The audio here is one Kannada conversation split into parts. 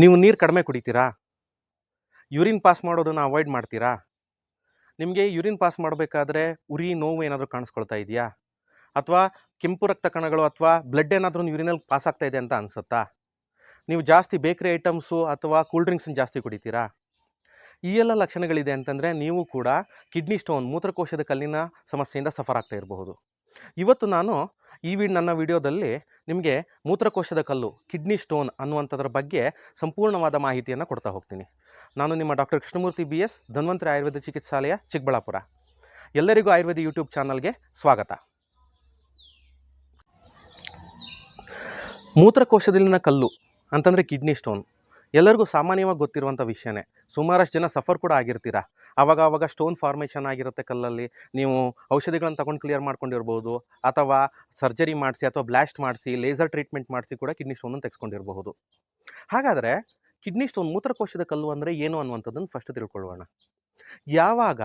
ನೀವು ನೀರು ಕಡಿಮೆ ಕುಡಿತೀರಾ? ಯೂರಿನ್ ಪಾಸ್ ಮಾಡೋದನ್ನು ಅವಾಯ್ಡ್ ಮಾಡ್ತೀರಾ? ನಿಮಗೆ ಯೂರಿನ್ ಪಾಸ್ ಮಾಡಬೇಕಾದ್ರೆ ಉರಿ, ನೋವು ಏನಾದರೂ ಕಾಣಿಸ್ಕೊಳ್ತಾ ಇದೆಯಾ? ಅಥವಾ ಕೆಂಪು ರಕ್ತ ಕಣಗಳು ಅಥವಾ ಬ್ಲಡ್ ಏನಾದರೂ ಯೂರಿನಲ್ಲಿ ಪಾಸ್ ಆಗ್ತಾ ಇದೆ ಅಂತ ಅನಿಸುತ್ತಾ? ನೀವು ಜಾಸ್ತಿ ಬೇಕ್ರಿ ಐಟಮ್ಸು ಅಥವಾ ಕೂಲ್ ಡ್ರಿಂಕ್ಸನ್ನ ಜಾಸ್ತಿ ಕುಡಿತೀರಾ? ಈ ಎಲ್ಲ ಲಕ್ಷಣಗಳಿದೆ ಅಂತಂದರೆ ನೀವು ಕೂಡ ಕಿಡ್ನಿ ಸ್ಟೋನ್, ಮೂತ್ರಕೋಶದ ಕಲ್ಲಿನ ಸಮಸ್ಯೆಯಿಂದ ಸಫರ್ ಆಗ್ತಾ ಇರಬಹುದು. ಇವತ್ತು ನಾನು ಈ ವಿಡ್ ನನ್ನ ವಿಡಿಯೋದಲ್ಲಿ ನಿಮಗೆ ಮೂತ್ರಕೋಶದ ಕಲ್ಲು, ಕಿಡ್ನಿ ಸ್ಟೋನ್ ಅನ್ನುವಂಥದ್ರ ಬಗ್ಗೆ ಸಂಪೂರ್ಣವಾದ ಮಾಹಿತಿಯನ್ನು ಕೊಡ್ತಾ ಹೋಗ್ತೀನಿ. ನಾನು ನಿಮ್ಮ doctor Krishnamurthy B S, Dhanvantari Ayurveda Chikitsalaya, Chikkaballapur. ಎಲ್ಲರಿಗೂ ಆಯುರ್ವೇದ ಯೂಟ್ಯೂಬ್ ಚಾನಲ್ಗೆ ಸ್ವಾಗತ. ಮೂತ್ರಕೋಶದಲ್ಲಿನ ಕಲ್ಲು ಅಂತಂದರೆ ಕಿಡ್ನಿ ಸ್ಟೋನ್. ಎಲ್ಲರಿಗೂ ಸಾಮಾನ್ಯವಾಗಿ ಗೊತ್ತಿರುವಂಥ ವಿಷಯನೇ. ಸುಮಾರಷ್ಟು ಜನ ಸಫರ್ ಕೂಡ ಆಗಿರ್ತೀರ? ಆವಾಗ ಆವಾಗ ಸ್ಟೋನ್ ಫಾರ್ಮೇಷನ್ ಆಗಿರುತ್ತೆ ಕಲ್ಲಲ್ಲಿ. ನೀವು ಔಷಧಿಗಳನ್ನು ತಗೊಂಡು ಕ್ಲಿಯರ್ ಮಾಡ್ಕೊಂಡಿರ್ಬೋದು. ಅಥವಾ ಸರ್ಜರಿ ಮಾಡಿಸಿ ಅಥವಾ ಬ್ಲಾಸ್ಟ್ ಮಾಡಿಸಿ, ಲೇಸರ್ ಟ್ರೀಟ್ಮೆಂಟ್ ಮಾಡಿಸಿ ಕೂಡ ಕಿಡ್ನಿ ಸ್ಟೋನನ್ನು ತೆಗೆಸ್ಕೊಂಡಿರಬಹುದು. ಹಾಗಾದರೆ ಕಿಡ್ನಿ ಸ್ಟೋನ್ ಮೂತ್ರಕೋಶದ ಕಲ್ಲು ಅಂದರೆ ಏನು ಅನ್ನುವಂಥದ್ದನ್ನು ಫಸ್ಟ್ ತಿಳ್ಕೊಳ್ಳೋಣ. ಯಾವಾಗ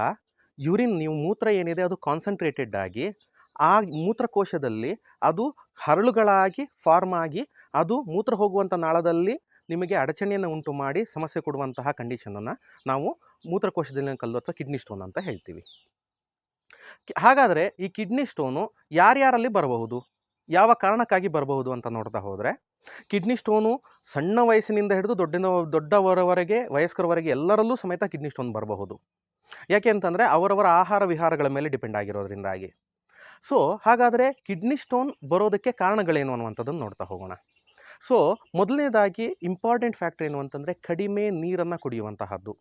ಯೂರಿನ್ ನೀವು ಮೂತ್ರ ಏನಿದೆ ಅದು ಕಾನ್ಸಂಟ್ರೇಟೆಡ್ ಆಗಿ, ಆ ಮೂತ್ರಕೋಶದಲ್ಲಿ ಅದು ಹರಳುಗಳಾಗಿ, ಫಾರ್ಮ್ ಆಗಿ, ಅದು ಮೂತ್ರ ಹೋಗುವಂಥ ನಾಳದಲ್ಲಿ ನಿಮಗೆ ಅಡಚಣೆಯನ್ನು ಉಂಟು ಮಾಡಿ ಸಮಸ್ಯೆ ಕೊಡುವಂತಹ ಕಂಡೀಷನನ್ನು ನಾವು ಮೂತ್ರಕೋಶದಲ್ಲಿನ ಕಲ್ಲು ಅಥವಾ ಕಿಡ್ನಿ ಸ್ಟೋನ್ ಅಂತ ಹೇಳ್ತೀವಿ. ಹಾಗಾದರೆ ಈ ಕಿಡ್ನಿ ಸ್ಟೋನು ಯಾರ್ಯಾರಲ್ಲಿ ಬರಬಹುದು? ಯಾವ ಕಾರಣಕ್ಕಾಗಿ ಬರಬಹುದು ಅಂತ ನೋಡ್ತಾ ಹೋದರೆ ಕಿಡ್ನಿ ಸ್ಟೋನು ಸಣ್ಣ ವಯಸ್ಸಿನಿಂದ ಹಿಡಿದು ದೊಡ್ಡ ದೊಡ್ಡವರವರೆಗೆ, ವಯಸ್ಕರವರೆಗೆ ಎಲ್ಲರಲ್ಲೂ ಸಮೇತ ಕಿಡ್ನಿ ಸ್ಟೋನ್ ಬರಬಹುದು. ಯಾಕೆ ಅಂತಂದರೆ ಅವರವರ ಆಹಾರ ವಿಹಾರಗಳ ಮೇಲೆ ಡಿಪೆಂಡ್ ಆಗಿರೋದ್ರಿಂದಾಗಿ. ಸೊ ಹಾಗಾದರೆ ಕಿಡ್ನಿ ಸ್ಟೋನ್ ಬರೋದಕ್ಕೆ ಕಾರಣಗಳೇನು ಅನ್ನುವಂಥದ್ದನ್ನು ನೋಡ್ತಾ ಹೋಗೋಣ. ಸೊ, ಮೊದಲನೇದಾಗಿ ಇಂಪಾರ್ಟೆಂಟ್ ಫ್ಯಾಕ್ಟ್ರ್ ಏನು ಅಂತಂದರೆ ಕಡಿಮೆ ನೀರನ್ನು ಕುಡಿಯುವಂತಹದ್ದು.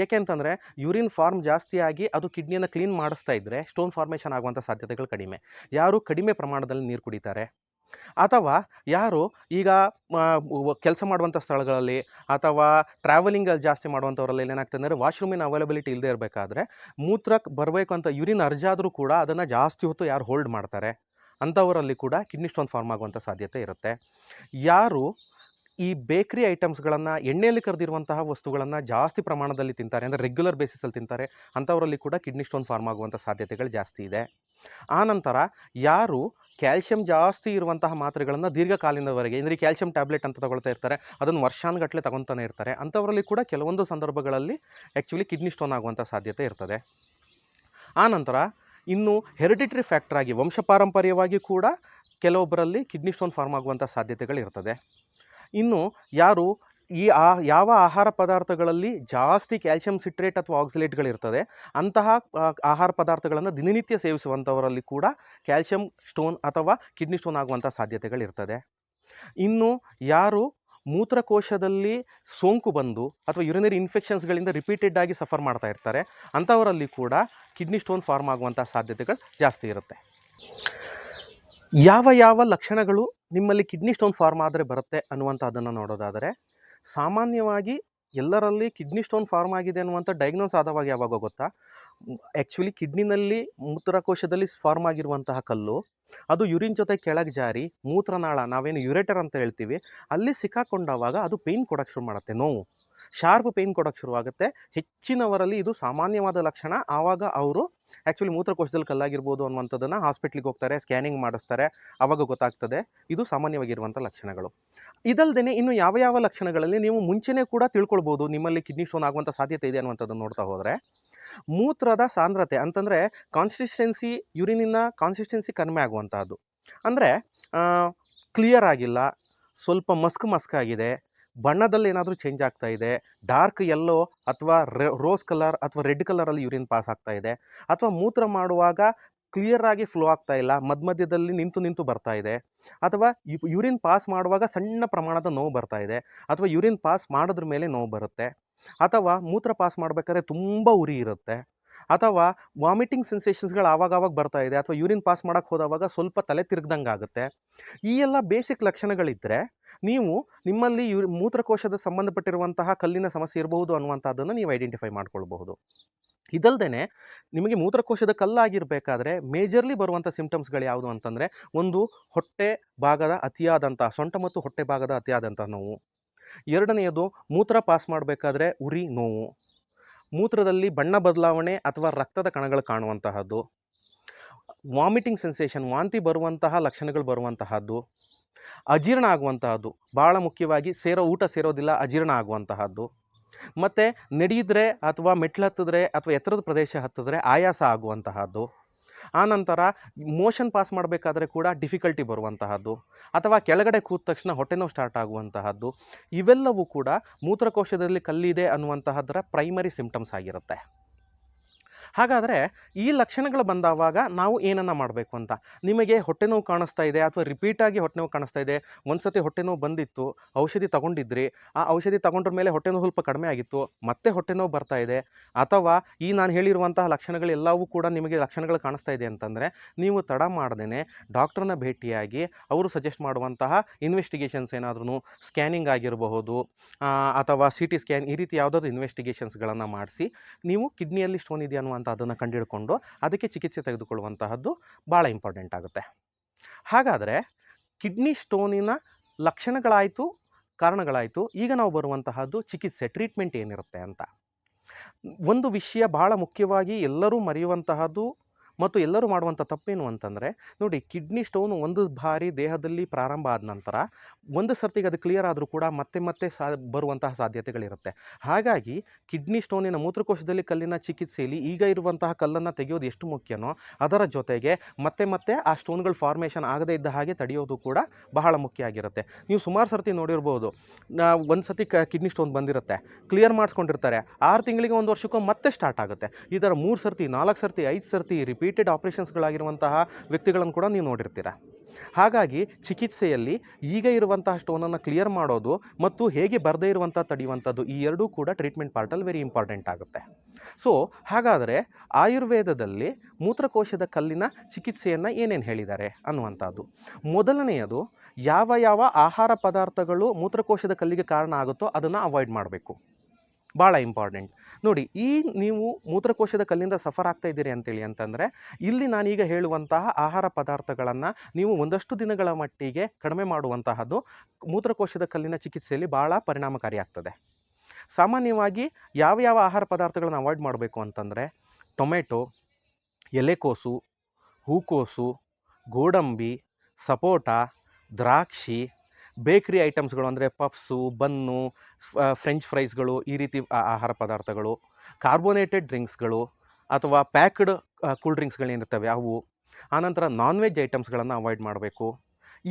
ಯಾಕೆ ಅಂತಂದರೆ ಯೂರಿನ್ ಫಾರ್ಮ್ ಜಾಸ್ತಿಯಾಗಿ ಅದು ಕಿಡ್ನಿಯನ್ನು ಕ್ಲೀನ್ ಮಾಡಿಸ್ತಾ ಇದ್ದರೆ ಸ್ಟೋನ್ ಫಾರ್ಮೇಷನ್ ಆಗುವಂಥ ಸಾಧ್ಯತೆಗಳು ಕಡಿಮೆ. ಯಾರು ಕಡಿಮೆ ಪ್ರಮಾಣದಲ್ಲಿ ನೀರು ಕುಡಿತಾರೆ? ಅಥವಾ ಯಾರು ಈಗ ಕೆಲಸ ಮಾಡುವಂಥ ಸ್ಥಳಗಳಲ್ಲಿ ಅಥವಾ ಟ್ರಾವೆಲಿಂಗಲ್ಲಿ ಜಾಸ್ತಿ ಮಾಡುವಂಥವರಲ್ಲಿ ಏನಾಗ್ತದೆ ಅಂದರೆ ವಾಶ್ರೂಮಿನ ಅವೈಲಬಿಲಿಟಿ ಇಲ್ಲದೆ ಇರಬೇಕಾದ್ರೆ ಮೂತ್ರಕ್ಕೆ ಬರಬೇಕು ಅಂತ ಯೂರಿನ್ ಅರ್ಜಾದರೂ ಕೂಡ ಅದನ್ನು ಜಾಸ್ತಿ ಹೊತ್ತು ಯಾರು ಹೋಲ್ಡ್ ಮಾಡ್ತಾರೆ? ಅಂಥವರಲ್ಲಿ ಕೂಡ ಕಿಡ್ನಿ ಸ್ಟೋನ್ ಫಾರ್ಮ್ ಆಗುವಂಥ ಸಾಧ್ಯತೆ ಇರುತ್ತೆ. ಯಾರು ಈ ಬೇಕ್ರಿ ಐಟಮ್ಸ್ಗಳನ್ನು, ಎಣ್ಣೆಯಲ್ಲಿ ಕರೆದಿರುವಂತಹ ವಸ್ತುಗಳನ್ನು ಜಾಸ್ತಿ ಪ್ರಮಾಣದಲ್ಲಿ ತಿಂತಾರೆ, ಅಂದರೆ ರೆಗ್ಯುಲರ್ ಬೇಸಿಸಲ್ಲಿ ತಿಂತಾರೆ ಅಂಥವರಲ್ಲಿ ಕೂಡ ಕಿಡ್ನಿ ಸ್ಟೋನ್ ಫಾರ್ಮ್ ಆಗುವಂಥ ಸಾಧ್ಯತೆಗಳು ಜಾಸ್ತಿ ಇದೆ. ಆನಂತರ ಯಾರು ಕ್ಯಾಲ್ಶಿಯಂ ಜಾಸ್ತಿ ಇರುವಂತಹ ಮಾತ್ರೆಗಳನ್ನು ದೀರ್ಘಕಾಲಿನವರೆಗೆ, ಅಂದರೆ ಕ್ಯಾಲ್ಶಿಯಂ ಟ್ಯಾಬ್ಲೆಟ್ ಅಂತ ತಗೊಳ್ತಾ ಇರ್ತಾರೆ, ಅದನ್ನು ವರ್ಷಾನುಗಟ್ಟಲೆ ತಗೊತಾನೆ ಇರ್ತಾರೆ ಅಂಥವರಲ್ಲಿ ಕೂಡ ಕೆಲವೊಂದು ಸಂದರ್ಭಗಳಲ್ಲಿ ಆ್ಯಕ್ಚುಲಿ ಕಿಡ್ನಿ ಸ್ಟೋನ್ ಆಗುವಂಥ ಸಾಧ್ಯತೆ ಇರ್ತದೆ. ಆನಂತರ ಇನ್ನು ಹೆರಿಡಿಟ್ರಿ ಫ್ಯಾಕ್ಟರ್ ಆಗಿ ವಂಶಪಾರಂಪರ್ಯವಾಗಿ ಕೂಡ ಕೆಲವೊಬ್ಬರಲ್ಲಿ ಕಿಡ್ನಿ ಸ್ಟೋನ್ ಫಾರ್ಮ್ ಆಗುವಂಥ ಸಾಧ್ಯತೆಗಳಿರ್ತದೆ ಇನ್ನು ಯಾರು ಈ ಆ ಯಾವ ಆಹಾರ ಪದಾರ್ಥಗಳಲ್ಲಿ ಜಾಸ್ತಿ ಕ್ಯಾಲ್ಸಿಯಂ ಸಿಟ್ರೇಟ್ ಅಥವಾ ಆಕ್ಸಿಲೇಟ್ಗಳಿರ್ತದೆ ಅಂತಹ ಆಹಾರ ಪದಾರ್ಥಗಳನ್ನು ದಿನನಿತ್ಯ ಸೇವಿಸುವಂಥವರಲ್ಲಿ ಕೂಡ ಕ್ಯಾಲ್ಸಿಯಂ ಸ್ಟೋನ್ ಅಥವಾ ಕಿಡ್ನಿ ಸ್ಟೋನ್ ಆಗುವಂಥ ಸಾಧ್ಯತೆಗಳಿರ್ತದೆ ಇನ್ನು ಯಾರು ಮೂತ್ರಕೋಶದಲ್ಲಿ ಸೋಂಕು ಬಂದು ಅಥವಾ ಯುರಿನರಿ ಇನ್ಫೆಕ್ಷನ್ಸ್ಗಳಿಂದ ರಿಪೀಟೆಡ್ ಆಗಿ ಸಫರ್ ಮಾಡ್ತಾ ಇರ್ತಾರೆ, ಅಂಥವರಲ್ಲಿ ಕೂಡ ಕಿಡ್ನಿ ಸ್ಟೋನ್ ಫಾರ್ಮ್ ಆಗುವಂಥ ಸಾಧ್ಯತೆಗಳು ಜಾಸ್ತಿ ಇರುತ್ತೆ. ಯಾವ ಯಾವ ಲಕ್ಷಣಗಳು ನಿಮ್ಮಲ್ಲಿ ಕಿಡ್ನಿ ಸ್ಟೋನ್ ಫಾರ್ಮ್ ಆದರೆ ಬರುತ್ತೆ ಅನ್ನುವಂಥದ್ದನ್ನು ನೋಡೋದಾದರೆ, ಸಾಮಾನ್ಯವಾಗಿ ಎಲ್ಲರಲ್ಲಿ ಕಿಡ್ನಿ ಸ್ಟೋನ್ ಫಾರ್ಮ್ ಆಗಿದೆ ಅನ್ನುವಂಥ ಡಯಾಗ್ನೋಸ್ ಆದವಾಗ ಯಾವಾಗ ಗೊತ್ತಾ? ಆ್ಯಕ್ಚುಲಿ ಕಿಡ್ನಿನಲ್ಲಿ ಮೂತ್ರಕೋಶದಲ್ಲಿ ಫಾರ್ಮ್ ಆಗಿರುವಂತಹ ಕಲ್ಲು ಅದು ಯುರಿನ್ ಜೊತೆ ಕೆಳಗೆ ಜಾರಿ, ಮೂತ್ರನಾಳ, ನಾವೇನು ಯುರೇಟರ್ ಅಂತ ಹೇಳ್ತೀವಿ, ಅಲ್ಲಿ ಸಿಕ್ಕಾಕೊಂಡಾಗ ಅದು ಪೇಯ್ನ್ ಕೊಡೋಕ್ಕೆ ಶುರು ಮಾಡುತ್ತೆ ನೋವು. ಶಾರ್ಪ್ ಪೇಯ್ನ್ ಕೊಡೋಕ್ಕೆ ಶುರುವಾಗುತ್ತೆ. ಹೆಚ್ಚಿನವರಲ್ಲಿ ಇದು ಸಾಮಾನ್ಯವಾದ ಲಕ್ಷಣ. ಆವಾಗ ಅವರು ಆ್ಯಕ್ಚುಲಿ ಮೂತ್ರಕೋಶದಲ್ಲಿ ಕಲ್ಲಾಗಿರ್ಬೋದು ಅನ್ನುವಂಥದ್ದನ್ನು ಹಾಸ್ಪಿಟ್ಲಿಗೆ ಹೋಗ್ತಾರೆ, ಸ್ಕ್ಯಾನಿಂಗ್ ಮಾಡಿಸ್ತಾರೆ. ಆವಾಗ ಗೊತ್ತಾಗ್ತದೆ. ಇದು ಸಾಮಾನ್ಯವಾಗಿರುವಂಥ ಲಕ್ಷಣಗಳು. ಇದಲ್ಲದೆ ಇನ್ನು ಯಾವ ಯಾವ ಲಕ್ಷಣಗಳಲ್ಲಿ ನೀವು ಮುಂಚೆನೇ ಕೂಡ ತಿಳ್ಕೊಳ್ಬೋದು ನಿಮ್ಮಲ್ಲಿ ಕಿಡ್ನಿ ಸ್ಟೋನ್ ಆಗುವಂಥ ಸಾಧ್ಯತೆ ಇದೆ ಅನ್ನುವಂಥದ್ದು ನೋಡ್ತಾ ಹೋದರೆ. ಮೂತ್ರದ ಸಾಂದ್ರತೆ ಅಂತಂದರೆ ಕಾನ್ಸಿಸ್ಟೆನ್ಸಿ ಯೂರಿನಿನ ಕಾನ್ಸಿಸ್ಟೆನ್ಸಿ ಕಡಿಮೆ ಆಗುವಂಥದ್ದು ಅಂದರೆ ಕ್ಲಿಯರ್ ಆಗಿಲ್ಲ, ಸ್ವಲ್ಪ ಮಸ್ಕ್ ಆಗಿದೆ, ಬಣ್ಣದಲ್ಲಿ ಏನಾದರೂ ಚೇಂಜ್ ಆಗ್ತಾ ಇದೆ ಡಾರ್ಕ್ ಯೆಲ್ಲೋ ಅಥವಾ ರೋಸ್ ಕಲರ್ ಅಥವಾ ರೆಡ್ ಕಲರಲ್ಲಿ ಯೂರಿನ್ ಪಾಸ್ ಆಗ್ತಾ ಇದೆ, ಅಥವಾ ಮೂತ್ರ ಮಾಡುವಾಗ ಕ್ಲಿಯರ್ ಆಗಿ ಫ್ಲೋ ಆಗ್ತಾ ಇಲ್ಲ ಮಧ್ಯ ಮಧ್ಯದಲ್ಲಿ ನಿಂತು ನಿಂತು ಬರ್ತಾ ಇದೆ, ಅಥವಾ ಯೂರಿನ್ ಪಾಸ್ ಮಾಡುವಾಗ ಸಣ್ಣ ಪ್ರಮಾಣದ ನೋವು ಬರ್ತಾ ಇದೆ, ಅಥವಾ ಯೂರಿನ್ ಪಾಸ್ ಮಾಡಿದ್ರ ಮೇಲೆ ನೋವು ಬರುತ್ತೆ. ಅಥವಾ ಮೂತ್ರ ಪಾಸ್ ಮಾಡಬೇಕಾದ್ರೆ ತುಂಬ ಉರಿ ಇರುತ್ತೆ, ಅಥವಾ ವಾಮಿಟಿಂಗ್ ಸೆನ್ಸೇಷನ್ಸ್ಗಳು ಆವಾಗ ಆವಾಗ ಬರ್ತಾ ಇದೆ, ಅಥವಾ ಯೂರಿನ್ ಪಾಸ್ ಮಾಡೋಕ್ಕೆ ಹೋದವಾಗ ಸ್ವಲ್ಪ ತಲೆ ತಿರುಗ್ದಂಗೆ ಆಗುತ್ತೆ. ಈ ಎಲ್ಲ ಬೇಸಿಕ್ ಲಕ್ಷಣಗಳಿದ್ದರೆ ನೀವು ನಿಮ್ಮಲ್ಲಿ ಯು, ಮೂತ್ರಕೋಶದ ಸಂಬಂಧಪಟ್ಟಿರುವಂತಹ ಕಲ್ಲಿನ ಸಮಸ್ಯೆ ಇರಬಹುದು ಅನ್ನುವಂಥದ್ದನ್ನು ನೀವು ಐಡೆಂಟಿಫೈ ಮಾಡ್ಕೊಳ್ಬಹುದು. ಇದಲ್ಲದೆ ನಿಮಗೆ ಮೂತ್ರಕೋಶದ ಕಲ್ಲಾಗಿರಬೇಕಾದ್ರೆ ಮೇಜರ್ಲಿ ಬರುವಂಥ ಸಿಂಪ್ಟಮ್ಸ್ಗಳು ಯಾವುದು ಅಂತಂದರೆ ಒಂದು ಹೊಟ್ಟೆ ಭಾಗದ ಅತಿಯಾದಂಥ ಸೊಂಟ ಮತ್ತು ಹೊಟ್ಟೆ ಭಾಗದ ಅತಿಯಾದಂಥ ನೋವು. ಎರಡನೆಯದು ಮೂತ್ರ ಪಾಸ್ ಮಾಡಬೇಕಾದ್ರೆ ಉರಿ, ನೋವು. ಮೂತ್ರದಲ್ಲಿ ಬಣ್ಣ ಬದಲಾವಣೆ ಅಥವಾ ರಕ್ತದ ಕಣಗಳು ಕಾಣುವಂತಹದ್ದು. ವಾಮಿಟಿಂಗ್ ಸೆನ್ಸೇಷನ್, ವಾಂತಿ ಬರುವಂತಹ ಲಕ್ಷಣಗಳು ಬರುವಂತಹದ್ದು. ಅಜೀರ್ಣ ಆಗುವಂತಹದ್ದು. ಭಾಳ ಮುಖ್ಯವಾಗಿ ಸೇರೋ, ಊಟ ಸೇರೋದಿಲ್ಲ, ಅಜೀರ್ಣ ಆಗುವಂತಹದ್ದು. ಮತ್ತು ನಡೆಯಿದ್ರೆ ಅಥವಾ ಮೆಟ್ಲು ಹತ್ತಿದ್ರೆ ಅಥವಾ ಎತ್ತರದ ಪ್ರದೇಶ ಹತ್ತಿದ್ರೆ ಆಯಾಸ ಆಗುವಂತಹದ್ದು. ಆನಂತರ ಮೋಷನ್ ಪಾಸ್ ಮಾಡಬೇಕಾದ್ರೆ ಕೂಡ ಡಿಫಿಕಲ್ಟಿ ಬರುವಂತಹದ್ದು, ಅಥವಾ ಕೆಳಗಡೆ ಕೂತ ತಕ್ಷಣ ಹೊಟ್ಟೆ ನೋವು ಸ್ಟಾರ್ಟ್ ಆಗುವಂತಹದ್ದು, ಇವೆಲ್ಲವೂ ಕೂಡ ಮೂತ್ರಕೋಶದಲ್ಲಿ ಕಲ್ಲಿದೆ ಅನ್ನುವಂತಹದ್ದರ ಪ್ರೈಮರಿ ಸಿಂಪ್ಟಮ್ಸ್ ಆಗಿರುತ್ತೆ. ಹಾಗಾದರೆ ಈ ಲಕ್ಷಣಗಳು ಬಂದಾವಾಗ ನಾವು ಏನನ್ನು ಮಾಡಬೇಕು ಅಂತ? ನಿಮಗೆ ಹೊಟ್ಟೆ ನೋವು ಕಾಣಿಸ್ತಾ ಇದೆ ಅಥವಾ ರಿಪೀಟಾಗಿ ಹೊಟ್ಟೆ ನೋವು ಕಾಣಿಸ್ತಾ ಇದೆ? ಒಂದು ಸತಿ ಹೊಟ್ಟೆ ನೋವು ಬಂದಿತ್ತು, ಔಷಧಿ ತಗೊಂಡಿದ್ರಿ, ಆ ಔಷಧಿ ತಗೊಂಡ್ರ ಮೇಲೆ ಹೊಟ್ಟೆ ನೋವು ಸ್ವಲ್ಪ ಕಡಿಮೆ ಆಗಿತ್ತು, ಮತ್ತೆ ಹೊಟ್ಟೆ ನೋವು ಬರ್ತಾ ಇದೆ, ಅಥವಾ ಈ ನಾನು ಹೇಳಿರುವಂತಹ ಲಕ್ಷಣಗಳೆಲ್ಲವೂ ಕೂಡ ನಿಮಗೆ ಲಕ್ಷಣಗಳು ಕಾಣಿಸ್ತಾ ಇದೆ ಅಂತಂದರೆ, ನೀವು ತಡ ಮಾಡ್ದೇ ಡಾಕ್ಟ್ರನ್ನ ಭೇಟಿಯಾಗಿ ಅವರು ಸಜೆಸ್ಟ್ ಮಾಡುವಂತಹ ಇನ್ವೆಸ್ಟಿಗೇಷನ್ಸ್ ಏನಾದ್ರೂ ಸ್ಕ್ಯಾನಿಂಗ್ ಆಗಿರಬಹುದು ಅಥವಾ ಸಿ ಟಿ ಸ್ಕ್ಯಾನ್ ಈ ರೀತಿ ಯಾವುದಾದ್ರು ಇನ್ವೆಸ್ಟಿಗೇಷನ್ಸ್ಗಳನ್ನು ಮಾಡಿಸಿ, ನೀವು ಕಿಡ್ನಿಯಲ್ಲಿ ಸ್ಟೋನ್ ಇದೆ ಅದನ್ನು ಕಂಡುಹಿಡ್ಕೊಂಡು ಅದಕ್ಕೆ ಚಿಕಿತ್ಸೆ ತೆಗೆದುಕೊಳ್ಳುವಂತಹದ್ದು ಭಾಳ ಇಂಪಾರ್ಟೆಂಟ್ ಆಗುತ್ತೆ. ಹಾಗಾದರೆ ಕಿಡ್ನಿ ಸ್ಟೋನಿನ ಲಕ್ಷಣಗಳಾಯಿತು, ಕಾರಣಗಳಾಯಿತು, ಈಗ ನಾವು ಬರುವಂತಹದ್ದು ಚಿಕಿತ್ಸೆ ಟ್ರೀಟ್ಮೆಂಟ್ ಏನಿರುತ್ತೆ ಅಂತ. ಒಂದು ವಿಷಯ ಬಹಳ ಮುಖ್ಯವಾಗಿ ಎಲ್ಲರೂ ಮರೆಯುವಂತಹದ್ದು ಮತ್ತು ಎಲ್ಲರೂ ಮಾಡುವಂಥ ತಪ್ಪೇನು ಅಂತಂದರೆ, ನೋಡಿ ಕಿಡ್ನಿ ಸ್ಟೋನ್ ಒಂದು ಬಾರಿ ದೇಹದಲ್ಲಿ ಪ್ರಾರಂಭ ಆದ ನಂತರ ಒಂದು ಸರ್ತಿಗೆ ಅದು ಕ್ಲಿಯರ್ ಆದರೂ ಕೂಡ ಮತ್ತೆ ಮತ್ತೆ ಸಾ ಬರುವಂತಹ ಸಾಧ್ಯತೆಗಳಿರುತ್ತೆ. ಹಾಗಾಗಿ ಕಿಡ್ನಿ ಸ್ಟೋನಿನ ಮೂತ್ರಕೋಶದಲ್ಲಿ ಕಲ್ಲಿನ ಚಿಕಿತ್ಸೆಯಲ್ಲಿ ಈಗ ಇರುವಂತಹ ಕಲ್ಲನ್ನು ತೆಗೆಯೋದು ಎಷ್ಟು ಮುಖ್ಯನೋ ಅದರ ಜೊತೆಗೆ ಮತ್ತೆ ಮತ್ತೆ ಆ ಸ್ಟೋನ್ಗಳು ಫಾರ್ಮೇಷನ್ ಆಗದೇ ಇದ್ದ ಹಾಗೆ ತಡೆಯೋದು ಕೂಡ ಬಹಳ ಮುಖ್ಯ ಆಗಿರುತ್ತೆ. ನೀವು ಸುಮಾರು ಸರ್ತಿ ನೋಡಿರ್ಬೋದು ಒಂದು ಕ ಕಿಡ್ನಿ ಸ್ಟೋನ್ ಬಂದಿರುತ್ತೆ ಕ್ಲಿಯರ್ ಮಾಡಿಸ್ಕೊಂಡಿರ್ತಾರೆ, ಆರು ತಿಂಗಳಿಗೆ ಒಂದು ವರ್ಷಕ್ಕೂ ಮತ್ತೆ ಸ್ಟಾರ್ಟ್ ಆಗುತ್ತೆ. ಈ ಥರ ಮೂರು ಸರ್ತಿ, ನಾಲ್ಕು ಸರ್ತಿ, ಐದು ಸರ್ತಿ ರಿಪೀಟೆಡ್ ಆಪ್ರೇಷನ್ಸ್ಗಳಾಗಿರುವಂತಹ ವ್ಯಕ್ತಿಗಳನ್ನು ಕೂಡ ನೀವು ನೋಡಿರ್ತೀರ. ಹಾಗಾಗಿ ಚಿಕಿತ್ಸೆಯಲ್ಲಿ ಈಗ ಇರುವಂತಹ ಸ್ಟೋನನ್ನು ಕ್ಲಿಯರ್ ಮಾಡೋದು ಮತ್ತು ಹೇಗೆ ಬರದೇ ಇರುವಂಥ ತಡೆಯುವಂಥದ್ದು ಈ ಎರಡೂ ಕೂಡ ಟ್ರೀಟ್ಮೆಂಟ್ ಪಾರ್ಟಲ್ಲಿ ವೆರಿ ಇಂಪಾರ್ಟೆಂಟ್ ಆಗುತ್ತೆ. ಸೊ ಹಾಗಾದರೆ ಆಯುರ್ವೇದದಲ್ಲಿ ಮೂತ್ರಕೋಶದ ಕಲ್ಲಿನ ಚಿಕಿತ್ಸೆಯನ್ನು ಏನೇನು ಹೇಳಿದ್ದಾರೆ ಅನ್ನುವಂಥದ್ದು. ಮೊದಲನೆಯದು ಯಾವ ಯಾವ ಆಹಾರ ಪದಾರ್ಥಗಳು ಮೂತ್ರಕೋಶದ ಕಲ್ಲಿಗೆ ಕಾರಣ ಆಗುತ್ತೋ ಅದನ್ನು ಅವಾಯ್ಡ್ ಮಾಡಬೇಕು. ಭಾಳ ಇಂಪಾರ್ಟೆಂಟ್. ನೋಡಿ, ಈ ನೀವು ಮೂತ್ರಕೋಶದ ಕಲ್ಲಿಂದ ಸಫರ್ ಆಗ್ತಾ ಇದ್ದೀರಿ ಅಂತೇಳಿ ಅಂತಂದರೆ, ಇಲ್ಲಿ ನಾನೀಗ ಹೇಳುವಂತಹ ಆಹಾರ ಪದಾರ್ಥಗಳನ್ನು ನೀವು ಒಂದಷ್ಟು ದಿನಗಳ ಮಟ್ಟಿಗೆ ಕಡಿಮೆ ಮಾಡುವಂತಹದ್ದು ಮೂತ್ರಕೋಶದ ಕಲ್ಲಿನ ಚಿಕಿತ್ಸೆಯಲ್ಲಿ ಭಾಳ ಪರಿಣಾಮಕಾರಿಯಾಗ್ತದೆ ಸಾಮಾನ್ಯವಾಗಿ ಯಾವ ಯಾವ ಆಹಾರ ಪದಾರ್ಥಗಳನ್ನು ಅವಾಯ್ಡ್ ಮಾಡಬೇಕು ಅಂತಂದರೆ, ಟೊಮೆಟೊ, ಎಲೆಕೋಸು, ಹೂಕೋಸು, ಗೋಡಂಬಿ, ಸಪೋಟ, ದ್ರಾಕ್ಷಿ ಬೇಕ್ರಿ ಐಟಮ್ಸ್ಗಳು ಅಂದರೆ ಪಫ್ಸು, ಬನ್ನು ಫ್ರೆಂಚ್ ಫ್ರೈಸ್ಗಳು, ಈ ರೀತಿ ಆಹಾರ ಪದಾರ್ಥಗಳು, ಕಾರ್ಬೋನೇಟೆಡ್ ಡ್ರಿಂಕ್ಸ್ಗಳು ಅಥವಾ ಪ್ಯಾಕ್ಡ್ ಕೂಲ್ ಡ್ರಿಂಕ್ಸ್ಗಳೇನಿರ್ತವೆ ಅವು. ಆನಂತರ ನಾನ್ ವೆಜ್ ಐಟಮ್ಸ್ಗಳನ್ನು ಅವಾಯ್ಡ್ ಮಾಡಬೇಕು.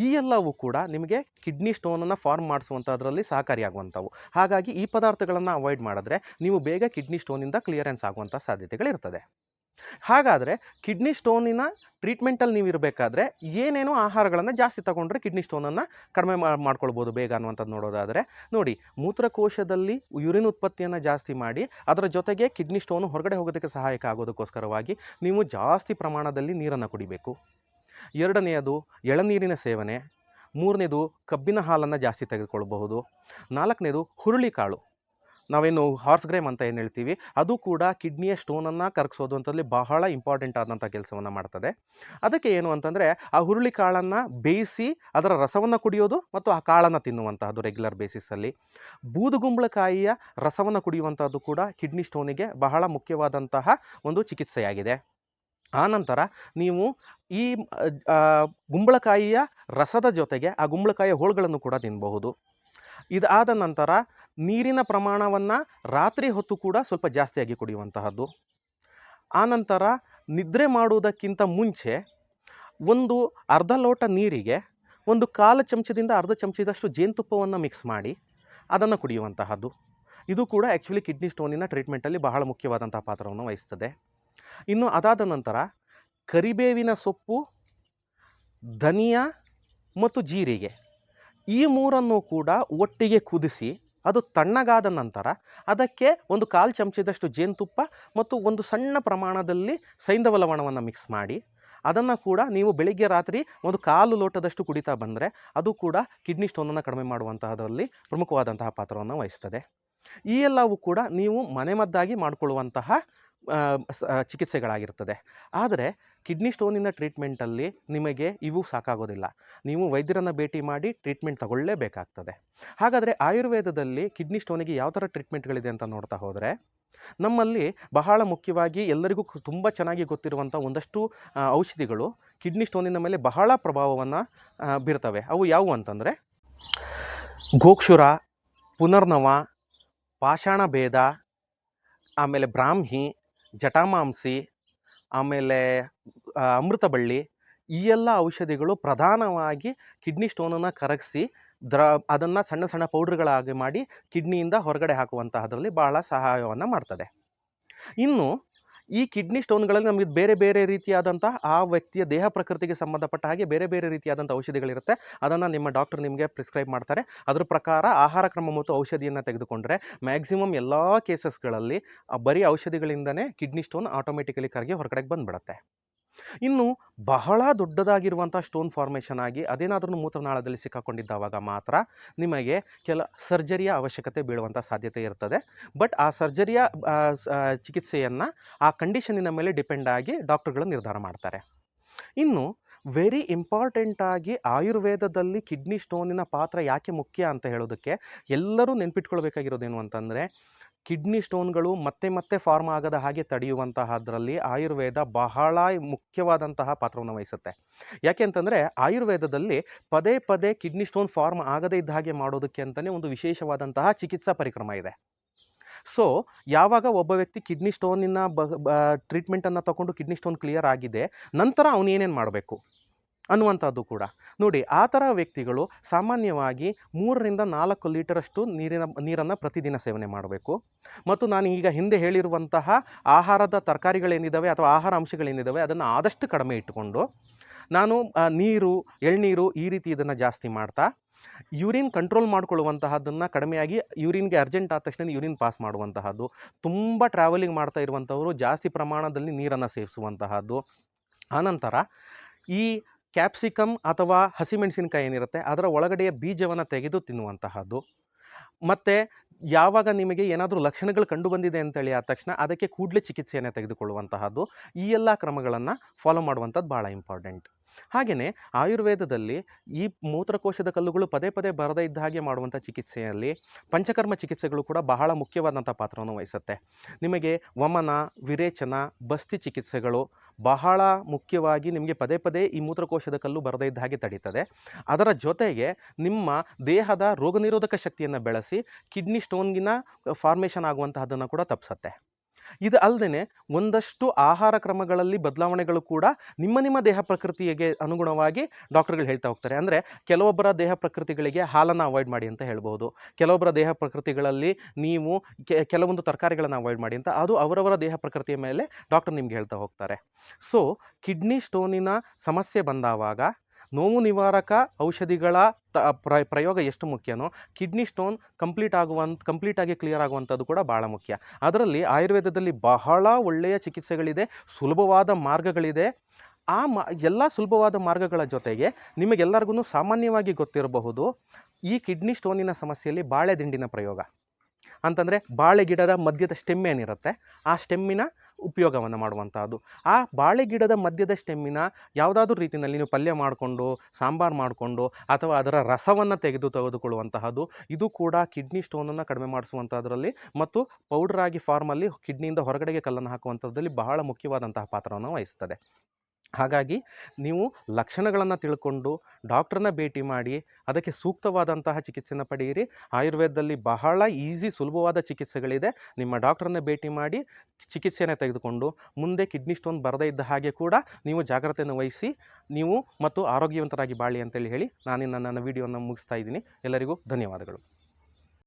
ಈ ಎಲ್ಲವೂ ಕೂಡ ನಿಮಗೆ ಕಿಡ್ನಿ ಸ್ಟೋನನ್ನು ಫಾರ್ಮ್ ಮಾಡಿಸುವಂಥದ್ರಲ್ಲಿ ಸಹಕಾರಿಯಾಗುವಂಥವು. ಹಾಗಾಗಿ ಈ ಪದಾರ್ಥಗಳನ್ನು ಅವಾಯ್ಡ್ ಮಾಡಿದ್ರೆ ನೀವು ಬೇಗ ಕಿಡ್ನಿ ಸ್ಟೋನಿಂದ ಕ್ಲಿಯರೆನ್ಸ್ ಆಗುವಂಥ ಸಾಧ್ಯತೆಗಳಿರ್ತದೆ. ಹಾಗಾದರೆ ಕಿಡ್ನಿ ಸ್ಟೋನಿನ ಟ್ರೀಟ್ಮೆಂಟಲ್ಲಿ ನೀವು ಇರಬೇಕಾದ್ರೆ ಏನೇನೋ ಆಹಾರಗಳನ್ನು ಜಾಸ್ತಿ ತಗೊಂಡ್ರೆ ಕಿಡ್ನಿ ಸ್ಟೋನನ್ನು ಕಡಿಮೆ ಮಾಡ್ಕೊಳ್ಬೋದು ಬೇಗ ಅನ್ನುವಂಥದ್ದು ನೋಡೋದಾದರೆ. ನೋಡಿ, ಮೂತ್ರಕೋಶದಲ್ಲಿ ಯುರಿನ್ ಉತ್ಪತ್ತಿಯನ್ನು ಜಾಸ್ತಿ ಮಾಡಿ ಅದರ ಜೊತೆಗೆ ಕಿಡ್ನಿ ಸ್ಟೋನು ಹೊರಗಡೆ ಹೋಗೋದಕ್ಕೆ ಸಹಾಯಕ ಆಗೋದಕ್ಕೋಸ್ಕರವಾಗಿ ನೀವು ಜಾಸ್ತಿ ಪ್ರಮಾಣದಲ್ಲಿ ನೀರನ್ನು ಕುಡಿಬೇಕು. ಎರಡನೆಯದು ಎಳನೀರಿನ ಸೇವನೆ. ಮೂರನೇದು ಕಬ್ಬಿನ ಹಾಲನ್ನು ಜಾಸ್ತಿ ತೆಗೆದುಕೊಳ್ಬಹುದು. ನಾಲ್ಕನೇದು ಹುರುಳಿಕಾಳು. ನಾವೇನು ಹಾರ್ಸ್ ಗ್ರೇಮ್ ಅಂತ ಏನು ಹೇಳ್ತೀವಿ, ಅದು ಕೂಡ ಕಿಡ್ನಿಯ ಸ್ಟೋನನ್ನು ಕರಗಿಸೋದು ಅಂತಲ್ಲಿ ಬಹಳ ಇಂಪಾರ್ಟೆಂಟ್ ಆದಂಥ ಕೆಲಸವನ್ನು ಮಾಡ್ತದೆ. ಅದಕ್ಕೆ ಏನು ಅಂತಂದರೆ, ಆ ಹುರುಳಿ ಕಾಳನ್ನು ಬೇಯಿಸಿ ಅದರ ರಸವನ್ನು ಕುಡಿಯೋದು ಮತ್ತು ಆ ಕಾಳನ್ನು ತಿನ್ನುವಂತಹದ್ದು ರೆಗ್ಯುಲರ್ ಬೇಸಿಸಲ್ಲಿ ಬೂದುಗುಂಬಳಕಾಯಿಯ ರಸವನ್ನು ಕುಡಿಯುವಂಥದ್ದು ಕೂಡ ಕಿಡ್ನಿ ಸ್ಟೋನಿಗೆ ಬಹಳ ಮುಖ್ಯವಾದಂತಹ ಒಂದು ಚಿಕಿತ್ಸೆಯಾಗಿದೆ. ಆನಂತರ ನೀವು ಈ ಗುಂಬಳಕಾಯಿಯ ರಸದ ಜೊತೆಗೆ ಆ ಗುಂಬಳಕಾಯಿಯ ಹೋಳುಗಳನ್ನು ಕೂಡ ತಿನ್ನಬಹುದು ಇದಾದ ನಂತರ ನೀರಿನ ಪ್ರಮಾಣವನ್ನು ರಾತ್ರಿ ಹೊತ್ತು ಕೂಡ ಸ್ವಲ್ಪ ಜಾಸ್ತಿಯಾಗಿ ಕುಡಿಯುವಂತಹದ್ದು. ಆನಂತರ ನಿದ್ರೆ ಮಾಡುವುದಕ್ಕಿಂತ ಮುಂಚೆ ಒಂದು ಅರ್ಧ ಲೋಟ ನೀರಿಗೆ ಒಂದು ಕಾಲು ಚಮಚದಿಂದ ಅರ್ಧ ಚಮಚದಷ್ಟು ಜೇನುತುಪ್ಪವನ್ನು ಮಿಕ್ಸ್ ಮಾಡಿ ಅದನ್ನು ಕುಡಿಯುವಂತಹದ್ದು. ಇದು ಕೂಡ ಆ್ಯಕ್ಚುಲಿ ಕಿಡ್ನಿ ಸ್ಟೋನಿನ ಟ್ರೀಟ್ಮೆಂಟಲ್ಲಿ ಬಹಳ ಮುಖ್ಯವಾದಂಥ ಪಾತ್ರವನ್ನು ವಹಿಸ್ತದೆ. ಇನ್ನು ಅದಾದ ನಂತರ ಕರಿಬೇವಿನ ಸೊಪ್ಪು, ಧನಿಯಾ ಮತ್ತು ಜೀರಿಗೆ ಈ ಮೂರನ್ನು ಕೂಡ ಒಟ್ಟಿಗೆ ಕುದಿಸಿ ಅದು ತಣ್ಣಗಾದ ನಂತರ ಅದಕ್ಕೆ ಒಂದು ಕಾಲು ಚಮಚದಷ್ಟು ಜೇನುತುಪ್ಪ ಮತ್ತು ಒಂದು ಸಣ್ಣ ಪ್ರಮಾಣದಲ್ಲಿ ಸೈಂಧವ ಲವಣವನ್ನು ಮಿಕ್ಸ್ ಮಾಡಿ, ಅದನ್ನು ಕೂಡ ನೀವು ಬೆಳಿಗ್ಗೆ ರಾತ್ರಿ ಒಂದು ಕಾಲು ಲೋಟದಷ್ಟು ಕುಡಿತಾ ಬಂದರೆ ಅದು ಕೂಡ ಕಿಡ್ನಿ ಸ್ಟೋನನ್ನು ಕಡಿಮೆ ಮಾಡುವಂತಹದ್ರಲ್ಲಿ ಪ್ರಮುಖವಾದಂತಹ ಪಾತ್ರವನ್ನು ವಹಿಸ್ತದೆ. ಈ ಎಲ್ಲವೂ ಕೂಡ ನೀವು ಮನೆಮದ್ದಾಗಿ ಮಾಡಿಕೊಳ್ಳುವಂತಹ ಚಿಕಿತ್ಸೆಗಳಾಗಿರ್ತದೆ. ಆದರೆ ಕಿಡ್ನಿ ಸ್ಟೋನಿನ ಟ್ರೀಟ್ಮೆಂಟಲ್ಲಿ ನಿಮಗೆ ಇವು ಸಾಕಾಗೋದಿಲ್ಲ. ನೀವು ವೈದ್ಯರನ್ನು ಭೇಟಿ ಮಾಡಿ ಟ್ರೀಟ್ಮೆಂಟ್ ತಗೊಳ್ಳೇಬೇಕಾಗ್ತದೆ. ಹಾಗಾದರೆ ಆಯುರ್ವೇದದಲ್ಲಿ ಕಿಡ್ನಿ ಸ್ಟೋನಿಗೆ ಯಾವ ಥರ ಟ್ರೀಟ್ಮೆಂಟ್ಗಳಿದೆ ಅಂತ ನೋಡ್ತಾ ಹೋದರೆ, ನಮ್ಮಲ್ಲಿ ಬಹಳ ಮುಖ್ಯವಾಗಿ ಎಲ್ಲರಿಗೂ ತುಂಬ ಚೆನ್ನಾಗಿ ಗೊತ್ತಿರುವಂಥ ಒಂದಷ್ಟು ಔಷಧಿಗಳು ಕಿಡ್ನಿ ಸ್ಟೋನಿನ ಮೇಲೆ ಬಹಳ ಪ್ರಭಾವವನ್ನು ಬೀರ್ತವೆ. ಅವು ಯಾವುವು ಅಂತಂದರೆ, ಗೋಕ್ಷುರ, ಪುನರ್ನವ, ಪಾಷಾಣ ಭೇದ, ಆಮೇಲೆ ಬ್ರಾಹ್ಮಿ, ಜಟಾಮಾಂಸಿ ಆಮೇಲೆ ಅಮೃತ ಬಳ್ಳಿ, ಈ ಎಲ್ಲ ಔಷಧಿಗಳು ಪ್ರಧಾನವಾಗಿ ಕಿಡ್ನಿ ಸ್ಟೋನನ್ನು ಕರಗಿಸಿ, ದ್ರ, ಅದನ್ನು ಸಣ್ಣ ಸಣ್ಣ ಪೌಡ್ರ್ಗಳಾಗಿ ಮಾಡಿ ಕಿಡ್ನಿಯಿಂದ ಹೊರಗಡೆ ಹಾಕುವಂತಹದ್ರಲ್ಲಿ ಬಹಳ ಸಹಾಯವನ್ನು ಮಾಡ್ತದೆ. ಇನ್ನು ಈ ಕಿಡ್ನಿ ಸ್ಟೋನ್ಗಳಲ್ಲಿ ನಮಗೆ ಬೇರೆ ಬೇರೆ ರೀತಿಯಾದಂಥ ಆ ವ್ಯಕ್ತಿಯ ದೇಹ ಪ್ರಕೃತಿಗೆ ಸಂಬಂಧಪಟ್ಟ ಹಾಗೆ ಬೇರೆ ಬೇರೆ ರೀತಿಯಾದಂಥ ಔಷಧಿಗಳಿರುತ್ತೆ. ಅದನ್ನು ನಿಮ್ಮ ಡಾಕ್ಟರ್ ನಿಮಗೆ ಪ್ರಿಸ್ಕ್ರೈಬ್ ಮಾಡ್ತಾರೆ. ಅದರ ಪ್ರಕಾರ ಆಹಾರ ಕ್ರಮ ಮತ್ತು ಔಷಧಿಯನ್ನು ತೆಗೆದುಕೊಂಡ್ರೆ ಮ್ಯಾಕ್ಸಿಮಮ್ ಎಲ್ಲ ಕೇಸಸ್ಗಳಲ್ಲಿ ಬರೀ ಔಷಧಿಗಳಿಂದನೇ ಕಿಡ್ನಿ ಸ್ಟೋನ್ ಆಟೋಮೆಟಿಕಲಿ ಕರಗಿ ಹೊರಗಡೆಗೆ ಬಂದ್ಬಿಡುತ್ತೆ. ಇನ್ನು ಬಹಳ ದೊಡ್ಡದಾಗಿರುವಂಥ ಸ್ಟೋನ್ ಫಾರ್ಮೇಷನ್ ಆಗಿ ಅದೇನಾದ್ರೂ ಮೂತ್ರನಾಳದಲ್ಲಿ ಸಿಕ್ಕಾಕೊಂಡಿದ್ದಾವಾಗ ಮಾತ್ರ ನಿಮಗೆ ಕೆಲ ಸರ್ಜರಿಯ ಅವಶ್ಯಕತೆ ಬೀಳುವಂಥ ಸಾಧ್ಯತೆ ಇರ್ತದೆ. ಬಟ್ ಆ ಸರ್ಜರಿಯ ಚಿಕಿತ್ಸೆಯನ್ನು ಆ ಕಂಡೀಷನಿನ ಮೇಲೆ ಡಿಪೆಂಡ್ ಆಗಿ ಡಾಕ್ಟರ್ಗಳು ನಿರ್ಧಾರ ಮಾಡ್ತಾರೆ. ಇನ್ನು ವೆರಿ ಇಂಪಾರ್ಟೆಂಟ್ ಆಗಿ ಆಯುರ್ವೇದದಲ್ಲಿ ಕಿಡ್ನಿ ಸ್ಟೋನಿನ ಪಾತ್ರ ಯಾಕೆ ಮುಖ್ಯ ಅಂತ ಹೇಳೋದಕ್ಕೆ ಎಲ್ಲರೂ ನೆನ್ಪಿಟ್ಕೊಳ್ಬೇಕಾಗಿರೋದೇನು ಅಂತಂದರೆ ಕಿಡ್ನಿ ಸ್ಟೋನ್ಗಳು ಮತ್ತೆ ಮತ್ತೆ ಫಾರ್ಮ್ ಆಗದ ಹಾಗೆ ತಡೆಯುವಂತಹದ್ರಲ್ಲಿ ಆಯುರ್ವೇದ ಬಹಳ ಮುಖ್ಯವಾದಂತಹ ಪಾತ್ರವನ್ನು ವಹಿಸುತ್ತೆ. ಯಾಕೆ ಅಂತಂದರೆ ಆಯುರ್ವೇದದಲ್ಲಿ ಪದೇ ಪದೇ ಕಿಡ್ನಿ ಸ್ಟೋನ್ ಫಾರ್ಮ್ ಆಗದೇ ಇದ್ದ ಹಾಗೆ ಮಾಡೋದಕ್ಕೆ ಅಂತಲೇ ಒಂದು ವಿಶೇಷವಾದಂತಹ ಚಿಕಿತ್ಸಾ ಪರಿಕ್ರಮ ಇದೆ. ಸೊ, ಯಾವಾಗ ಒಬ್ಬ ವ್ಯಕ್ತಿ ಕಿಡ್ನಿ ಸ್ಟೋನಿನ ಬ ಟ್ರೀಟ್ಮೆಂಟನ್ನು ತಗೊಂಡು ಕಿಡ್ನಿ ಸ್ಟೋನ್ ಕ್ಲಿಯರ್ ಆಗಿದೆ, ನಂತರ ಅವನೇನೇನು ಮಾಡಬೇಕು? ಅನ್ನುವಂಥದ್ದು ಕೂಡ. ನೋಡಿ, ಆ ಥರ ವ್ಯಕ್ತಿಗಳು ಸಾಮಾನ್ಯವಾಗಿ ಮೂರರಿಂದ ನಾಲ್ಕು ಲೀಟರಷ್ಟು ನೀರಿನ, ನೀರನ್ನು ಪ್ರತಿದಿನ ಸೇವನೆ ಮಾಡಬೇಕು. ಮತ್ತು ನಾನು ಈಗ ಹಿಂದೆ ಹೇಳಿರುವಂತಹ ಆಹಾರದ ತರಕಾರಿಗಳೇನಿದ್ದಾವೆ ಅಥವಾ ಆಹಾರ ಅಂಶಗಳೇನಿದ್ದಾವೆ ಅದನ್ನು ಆದಷ್ಟು ಕಡಿಮೆ ಇಟ್ಟುಕೊಂಡು ನಾನು ನೀರು, ಎಳ್ನೀರು ಈ ರೀತಿ ಇದನ್ನು ಜಾಸ್ತಿ ಮಾಡ್ತಾ, ಯೂರಿನ್ ಕಂಟ್ರೋಲ್ ಮಾಡ್ಕೊಳ್ಳುವಂತಹದ್ದನ್ನು ಕಡಿಮೆಯಾಗಿ ಯೂರಿನ್ಗೆ ಅರ್ಜೆಂಟ್ ಆದ ತಕ್ಷಣ ಯೂರಿನ್ ಪಾಸ್ ಮಾಡುವಂತಹದ್ದು, ತುಂಬ ಟ್ರಾವೆಲಿಂಗ್ ಮಾಡ್ತಾ ಇರುವಂಥವರು ಜಾಸ್ತಿ ಪ್ರಮಾಣದಲ್ಲಿ ನೀರನ್ನು ಸೇವಿಸುವಂತಹದ್ದು. ಆನಂತರ ಈ ಕ್ಯಾಪ್ಸಿಕಮ್ ಅಥವಾ ಹಸಿಮೆಣಸಿನಕಾಯಿ ಏನಿರುತ್ತೆ, ಅದರ ಒಳಗಡೆಯ ಬೀಜವನ್ನು ತೆಗೆದು ತಿನ್ನುವಂತಹದ್ದು. ಮತ್ತು ಯಾವಾಗ ನಿಮಗೆ ಏನಾದರೂ ಲಕ್ಷಣಗಳು ಕಂಡು ಬಂದಿದೆ ಅಂತೇಳಿ ಆದ ತಕ್ಷಣ ಅದಕ್ಕೆ ಕೂಡಲೇ ಚಿಕಿತ್ಸೆಯನ್ನು ತೆಗೆದುಕೊಳ್ಳುವಂತಹದ್ದು. ಈ ಎಲ್ಲ ಕ್ರಮಗಳನ್ನು ಫಾಲೋ ಮಾಡುವಂಥದ್ದು ಭಾಳ ಇಂಪಾರ್ಟೆಂಟ್ ಹಾಗೆಯೇ ಆಯುರ್ವೇದದಲ್ಲಿ ಈ ಮೂತ್ರಕೋಶದ ಕಲ್ಲುಗಳು ಪದೇ ಪದೇ ಬರದೇ ಇದ್ದ ಹಾಗೆ ಮಾಡುವಂಥ ಚಿಕಿತ್ಸೆಯಲ್ಲಿ ಪಂಚಕರ್ಮ ಚಿಕಿತ್ಸೆಗಳು ಕೂಡ ಬಹಳ ಮುಖ್ಯವಾದಂಥ ಪಾತ್ರವನ್ನು ವಹಿಸುತ್ತೆ. ನಿಮಗೆ ವಮನ, ವಿರೇಚನ, ಬಸ್ತಿ ಚಿಕಿತ್ಸೆಗಳು ಬಹಳ ಮುಖ್ಯವಾಗಿ ನಿಮಗೆ ಪದೇ ಪದೇ ಈ ಮೂತ್ರಕೋಶದ ಕಲ್ಲು ಬರದೇ ಇದ್ದ ಹಾಗೆ ತಡೀತದೆ. ಅದರ ಜೊತೆಗೆ ನಿಮ್ಮ ದೇಹದ ರೋಗನಿರೋಧಕ ಶಕ್ತಿಯನ್ನು ಬೆಳೆಸಿ ಕಿಡ್ನಿ ಸ್ಟೋನ್ಗಿನ ಫಾರ್ಮೇಷನ್ ಆಗುವಂತಹದ್ದನ್ನು ಕೂಡ ತಪ್ಪಿಸತ್ತೆ. ಇದು ಅಲ್ಲದೆ ಒಂದಷ್ಟು ಆಹಾರ ಕ್ರಮಗಳಲ್ಲಿ ಬದಲಾವಣೆಗಳು ಕೂಡ ನಿಮ್ಮ ನಿಮ್ಮ ದೇಹ ಪ್ರಕೃತಿಗೆ ಅನುಗುಣವಾಗಿ ಡಾಕ್ಟರ್ಗಳು ಹೇಳ್ತಾ ಹೋಗ್ತಾರೆ. ಅಂದರೆ ಕೆಲವೊಬ್ಬರ ದೇಹ ಪ್ರಕೃತಿಗಳಿಗೆ ಹಾಲನ್ನು ಅವಾಯ್ಡ್ ಮಾಡಿ ಅಂತ ಹೇಳ್ಬೋದು ಕೆಲವೊಬ್ಬರ ದೇಹ ಪ್ರಕೃತಿಗಳಲ್ಲಿ ನೀವು ಕೆಲವೊಂದು ತರಕಾರಿಗಳನ್ನು ಅವಾಯ್ಡ್ ಮಾಡಿ ಅಂತ ಅದು ಅವರವರ ದೇಹ ಪ್ರಕೃತಿಯ ಮೇಲೆ ಡಾಕ್ಟರ್ ನಿಮ್ಗೆ ಹೇಳ್ತಾ ಹೋಗ್ತಾರೆ. ಸೊ ಕಿಡ್ನಿ ಸ್ಟೋನಿನ ಸಮಸ್ಯೆ ಬಂದಾವಾಗ ನೋವು ನಿವಾರಕ ಔಷಧಿಗಳ ತ ಪ್ರ ಪ್ರಯೋಗ ಎಷ್ಟು ಮುಖ್ಯನೋ, ಕಿಡ್ನಿ ಸ್ಟೋನ್ ಕಂಪ್ಲೀಟ್ ಆಗುವಂಥ ಕಂಪ್ಲೀಟಾಗಿ ಕ್ಲಿಯರ್ ಆಗುವಂಥದ್ದು ಕೂಡ ಭಾಳ ಮುಖ್ಯ. ಅದರಲ್ಲಿ ಆಯುರ್ವೇದದಲ್ಲಿ ಬಹಳ ಒಳ್ಳೆಯ ಚಿಕಿತ್ಸೆಗಳಿದೆ, ಸುಲಭವಾದ ಮಾರ್ಗಗಳಿದೆ. ಆ ಮ, ಎಲ್ಲ ಸುಲಭವಾದ ಮಾರ್ಗಗಳ ಜೊತೆಗೆ ನಿಮಗೆಲ್ಲರಿಗೂ ಸಾಮಾನ್ಯವಾಗಿ ಗೊತ್ತಿರಬಹುದು, ಈ ಕಿಡ್ನಿ ಸ್ಟೋನಿನ ಸಮಸ್ಯೆಯಲ್ಲಿ ಬಾಳೆದಿಂಡಿನ ಪ್ರಯೋಗ. ಅಂತಂದರೆ ಬಾಳೆ ಗಿಡದ ಮಧ್ಯದ ಸ್ಟೆಮ್ ಏನಿರುತ್ತೆ, ಆ ಸ್ಟೆಮ್ಮಿನ ಉಪಯೋಗವನ್ನು ಮಾಡುವಂಥದ್ದು ಆ ಬಾಳೆ ಗಿಡದ ಮಧ್ಯದ ಸ್ಟೆಮ್ಮಿನ ಯಾವುದಾದ್ರೂ ರೀತಿಯಲ್ಲಿ ನೀವು ಪಲ್ಯ ಮಾಡಿಕೊಂಡು, ಸಾಂಬಾರು ಮಾಡಿಕೊಂಡು ಅಥವಾ ಅದರ ರಸವನ್ನು ತೆಗೆದು ತೆಗೆದುಕೊಳ್ಳುವಂತಹದ್ದು. ಇದು ಕೂಡ ಕಿಡ್ನಿ ಸ್ಟೋನನ್ನು ಕಡಿಮೆ ಮಾಡಿಸುವಂಥದ್ರಲ್ಲಿ ಮತ್ತು ಪೌಡರ್ ಆಗಿ ಫಾರ್ಮಲ್ಲಿ ಕಿಡ್ನಿಯಿಂದ ಹೊರಗಡೆಗೆ ಕಲ್ಲನ್ನು ಹಾಕುವಂಥದ್ದಲ್ಲಿ ಬಹಳ ಮುಖ್ಯವಾದಂತಹ ಪಾತ್ರವನ್ನು ವಹಿಸ್ತದೆ. ಹಾಗಾಗಿ ನೀವು ಲಕ್ಷಣಗಳನ್ನು ತಿಳ್ಕೊಂಡು ಡಾಕ್ಟ್ರನ್ನ ಭೇಟಿ ಮಾಡಿ ಅದಕ್ಕೆ ಸೂಕ್ತವಾದಂತಹ ಚಿಕಿತ್ಸೆನ ಪಡೆಯಿರಿ. ಆಯುರ್ವೇದದಲ್ಲಿ ಬಹಳ ಈಸಿ ಸುಲಭವಾದ ಚಿಕಿತ್ಸೆಗಳಿದೆ. ನಿಮ್ಮ ಡಾಕ್ಟ್ರನ್ನ ಭೇಟಿ ಮಾಡಿ ಚಿಕಿತ್ಸೆಯನ್ನು ತೆಗೆದುಕೊಂಡು ಮುಂದೆ ಕಿಡ್ನಿ ಸ್ಟೋನ್ ಬರದೇ ಇದ್ದ ಹಾಗೆ ಕೂಡ ನೀವು ಜಾಗ್ರತೆಯನ್ನು ವಹಿಸಿ ನೀವು ಮತ್ತು ಆರೋಗ್ಯವಂತರಾಗಿ ಬಾಳಿ ಅಂತೇಳಿ ಹೇಳಿ ನಾನು ನನ್ನ ವಿಡಿಯೋನ ಮುಗಿಸ್ತಾ ಇದ್ದೀನಿ. ಎಲ್ಲರಿಗೂ ಧನ್ಯವಾದಗಳು.